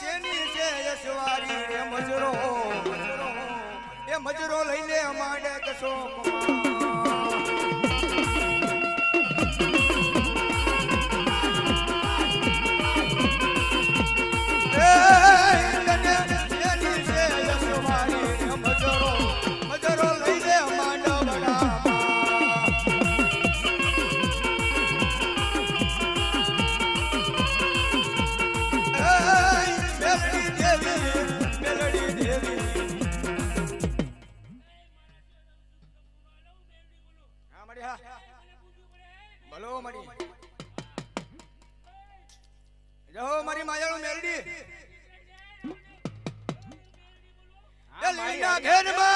છેની છે યશવારી? એ મજરો એ મજરો માંડે કસો હા બોલો મળી જાઓ મારી માયાળું મેલડી. એ લીલા ઘેરમાં લીલી વનરાજમાં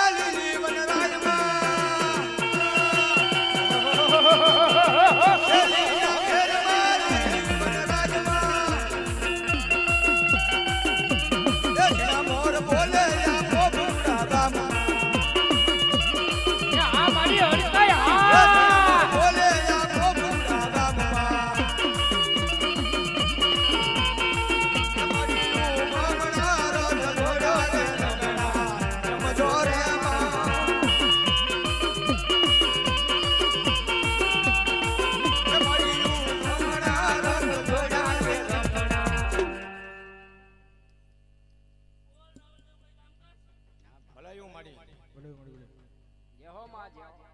મળીએ જય હો માં જય